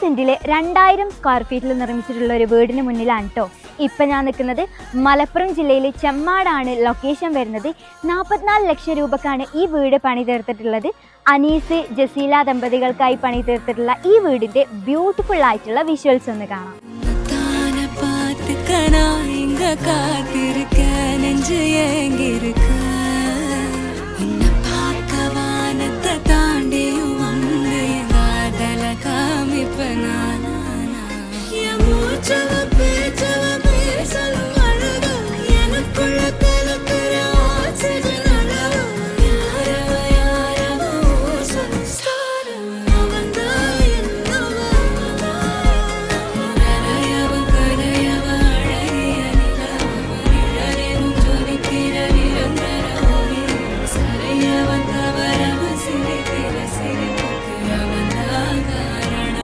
സെന്റില് രണ്ടായിരം സ്ക്വയർ ഫീറ്റിൽ നിർമ്മിച്ചിട്ടുള്ള ഒരു വീടിന് മുന്നിലാണ് കേട്ടോ ഇപ്പം ഞാൻ നിൽക്കുന്നത് മലപ്പുറം ജില്ലയിലെ ചെമ്മാടാണ് ലൊക്കേഷൻ വരുന്നത് നാൽപ്പത്തിനാല് ലക്ഷം രൂപക്കാണ് ഈ വീട് പണി തീർത്തിട്ടുള്ളത് അനീസ് ജസീല ദമ്പതികൾക്കായി പണി തീർത്തിട്ടുള്ള ഈ വീടിന്റെ ബ്യൂട്ടിഫുൾ ആയിട്ടുള്ള വിഷ്വൽസ് ഒന്ന് കാണാം தான பார்த்துக்கனா இங்க காத்திருக்க நெஞ்சு ஏங்கிருக்க banana